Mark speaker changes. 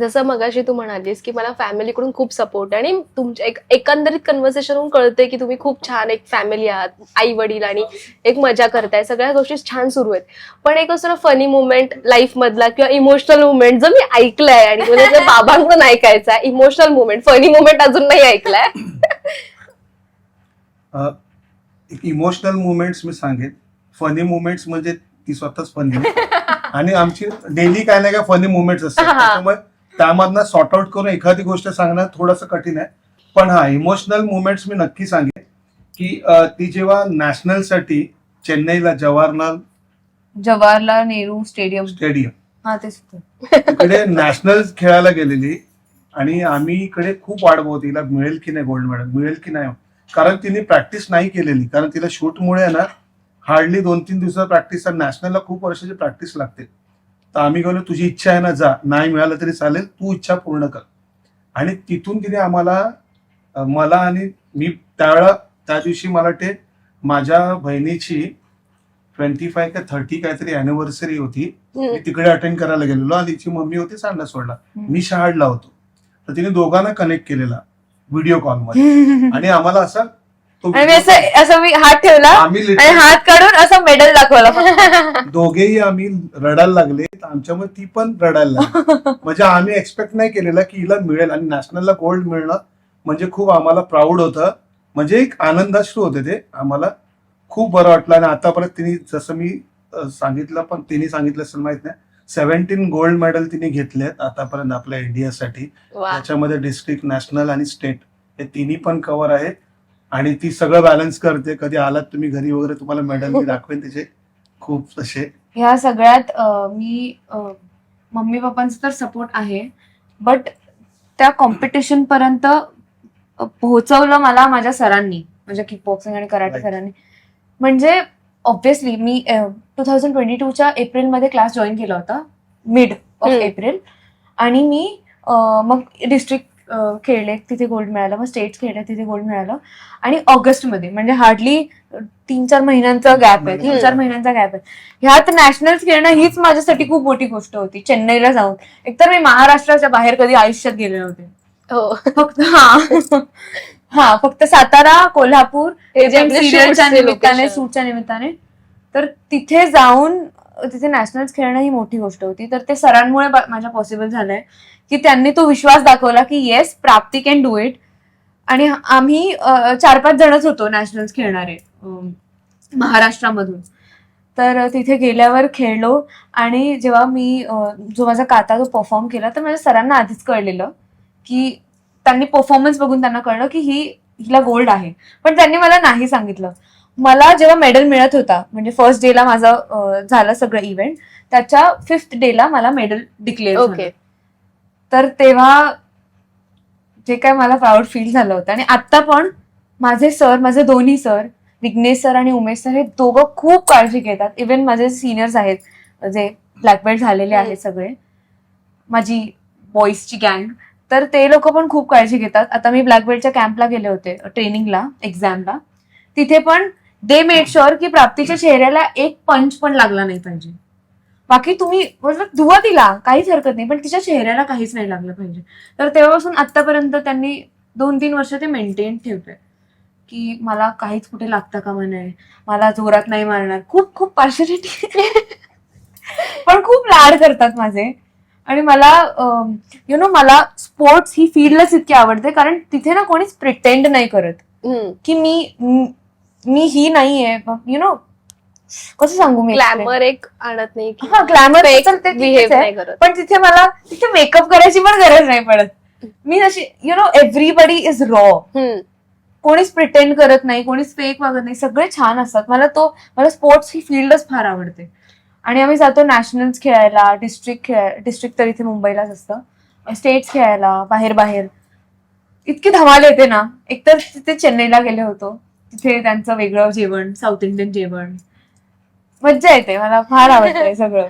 Speaker 1: जसं मगाशी तू म्हणालीस की मला फॅमिलीकडून खूप सपोर्ट आहे आणि तुमच्या एक एकंदरीत कन्व्हर्सेशन कळते की तुम्ही खूप छान एक फॅमिली आहात आई वडील आणि एक मजा करताय. सगळ्या गोष्टी छान सुरू आहेत. पण एक असं फनी मुवमेंट लाईफ मधला किंवा इमोशनल मुवमेंट जो मी ऐकलाय आणि म्हणजे जर बाबांकडून ऐकायचा इमोशनल मुवमेंट फनी मुवमेंट अजून नाही ऐकलाय.
Speaker 2: एक इमोशनल मुवमेंट्स मी सांगेन. फनी मुवमेंट्स म्हणजे ती स्वतःच फनी आणि आमची डेली काय नाही काय फनी मुवमेंट्स असतात.
Speaker 1: हा.
Speaker 2: त्यामधनं सॉर्ट आउट करून एखादी गोष्ट सांगणं थोडंसं कठीण आहे. पण हा इमोशनल मुवमेंट्स मी नक्की सांगेन की ती जेव्हा नॅशनलसाठी चेन्नईला जवाहरलाल
Speaker 3: जवाहरलाल नेहरू स्टेडियम.
Speaker 2: स्टेडियम.
Speaker 3: हा तेच.
Speaker 2: तिकडे नॅशनल खेळायला गेलेली आणि आम्ही इकडे खूप वाट बघत तिला मिळेल की नाही गोल्ड मेडल मिळेल की नाही? कारण तिने प्रॅक्टिस नाही केलेली. कारण तिला शूटमुळे ना हार्डली दोन तीन दिवसात प्रॅक्टिस नॅशनलला खूप वर्षाची प्रॅक्टिस लागते. तर आम्ही गेलो तुझी इच्छा आहे ना जा. नाही मिळालं तरी चालेल. तू इच्छा पूर्ण कर. आणि तिथून तिने आम्हाला मला आणि मी त्यावेळा त्या दिवशी मला वाटते माझ्या बहिणीची ट्वेंटी फाय का थर्टी काहीतरी अॅनिव्हर्सरी होती. मी तिकडे अटेंड करायला गेलेलो. आणि तिची मम्मी होती सांडला सोडला. मी शहाडला होतो तर तिने दोघांना कनेक्ट केलेला व्हिडिओ कॉलमध्ये आणि आम्हाला असा
Speaker 3: आणि मी असं असं मी हात ठेवला
Speaker 2: आम्ही
Speaker 3: आणि
Speaker 2: literally
Speaker 3: हात काढून असं मेडल दाखवला
Speaker 2: दोघेही आम्ही रडायला लागले तर आमच्यामुळे ती पण रडायला लागली. म्हणजे आम्ही एक्सपेक्ट नाही केलेलं की हिला मिळेल आणि नॅशनलला गोल्ड मिळणं म्हणजे खूप आम्हाला प्राऊड होतं. म्हणजे एक आनंदाश्रू होते ते. आम्हाला खूप बरं वाटलं आणि आतापर्यंत तिने जसं मी अं, सांगितलं पण तिने सांगितलं असेल माहीत नाही. सेव्हन्टीन गोल्ड मेडल तिने घेतलेत आतापर्यंत आपल्या इंडियासाठी
Speaker 1: वा
Speaker 2: त्याच्यामध्ये डिस्ट्रिक्ट नॅशनल आणि स्टेट हे तिन्ही पण कव्हर आहे आणि ती सगळं बॅलन्स करते. कधी आलात तुम्ही घरी वगैरे तुम्हाला मेडल मी दाखवेन तिचे खूप तसे.
Speaker 3: ह्या सगळ्यात अं, मी अं, मम्मी पप्पांचा तर सपोर्ट आहे. बट त्या कॉम्पिटिशन पर्यंत अं, पोहोचवलं मला माझ्या सरांनी. म्हणजे किक बॉक्सिंग आणि कराटे
Speaker 2: Right.
Speaker 3: सरांनी. म्हणजे ऑब्व्हियसली मी टू थाउजंड ट्वेंटी टूच्या एप्रिलमध्ये क्लास जॉईन केला होता. मिड ऑफ
Speaker 1: हम्म.
Speaker 3: एप्रिल आणि मी अं, मग डिस्ट्रिक्ट खेळले तिथे गोल्ड मिळालं मग स्टेट्स खेळले तिथे गोल्ड मिळालं. आणि ऑगस्टमध्ये म्हणजे हार्डली तीन चार महिन्यांचा गॅप आहे तीन. चार महिन्यांचा गॅप आहे. ह्यात नॅशनल्स खेळणं हीच माझ्यासाठी खूप मोठी गोष्ट होती चेन्नईला जाऊन. एकतर मी महाराष्ट्राच्या बाहेर कधी आयुष्यात गेले नव्हते.
Speaker 1: हो.
Speaker 3: फक्त हा. हा फक्त सातारा कोल्हापूर
Speaker 1: हे
Speaker 3: सिरियलच्या निमित्ताने. शूटच्या निमित्ताने. तर तिथे जाऊन तिथे नॅशनल्स खेळणं ही मोठी गोष्ट होती. तर ते सरांमुळे माझ्या पॉसिबल झालंय की त्यांनी तो विश्वास दाखवला की येस प्राप्ती कॅन डू इट आणि आम्ही चार पाच जणच होतो नॅशनल्स खेळणारे महाराष्ट्रामधून. तर तिथे गेल्यावर खेळलो आणि जेव्हा मी जो माझा काता जो परफॉर्म केला तर माझ्या सरांना आधीच कळलेलं की त्यांनी परफॉर्मन्स बघून त्यांना कळलं की ही हिला गोल्ड आहे. पण त्यांनी मला नाही सांगितलं. मला जेव्हा मेडल मिळत होता म्हणजे फर्स्ट डेला माझं झालं सगळं इव्हेंट त्याच्या फिफ्थ डेला मला मेडल डिक्लेअर
Speaker 1: ओके
Speaker 3: तर तेव्हा जे काय मला प्राऊड फील झालं होतं. आणि आता पण माझे सर माझे दोन्ही सर विघ्नेश सर आणि उमेश सर हे दोघं खूप काळजी घेतात. इवन माझे सिनियर्स आहेत जे ब्लॅक बेल्ट झालेले आहेत सगळे. माझी बॉईजची गँग तर ते लोक पण खूप काळजी घेतात. आता मी ब्लॅक बेल्टच्या कॅम्पला गेले होते ट्रेनिंगला एक्झामला तिथे पण दे मेड शुअर की प्राप्तीच्या चेहऱ्याला एक पंच पण लागला नाही पाहिजे. बाकी तुम्ही मतलब दुवा दिला काहीच हरकत नाही पण तिच्या चेहऱ्याला काहीच नाही लागलं पाहिजे. तर तेव्हापासून आतापर्यंत त्यांनी दोन तीन वर्ष ते मेंटेन ठेवतोय. की मला काहीच कुठे लागतं का म्हणे मला जोरात नाही मारणार. खूप खूप पार्शलिटी पण खूप लाड करतात माझे. आणि मला यु नो मला स्पोर्ट्स ही फील्डच इतकी आवडते कारण तिथे ना कोणीच प्रिटेंड नाही करत. की मी मी- ही नाहीये. यु नो कसं सांगू मी?
Speaker 1: ग्लॅमर एक आणत नाही की
Speaker 3: हा ग्लॅमर आहे.
Speaker 1: नाही करत.
Speaker 3: पण तिथे मला तिथे मेकअप करायची पण गरज नाही पडत. मी अशी you know everybody is raw. कोणीच प्रिटेंड करत नाही कोणीच फेक वागत नाही. सगळे छान असतात. मला तो मला स्पोर्ट्स ही फील्डच फार आवडते. आणि आम्ही जातो नॅशनल्स खेळायला डिस्ट्रिक्ट खेळ डिस्ट्रिक्ट तर इथे मुंबईलाच असतं. स्टेट्स खेळायला बाहेर बाहेर इतकी धमाल येते ना. एकतर तिथे चेन्नईला गेले होतो. तिथे त्यांचं वेगळं जेवण साऊथ इंडियन जेवण. मज्जा येते मला फार आवडतंय सगळं.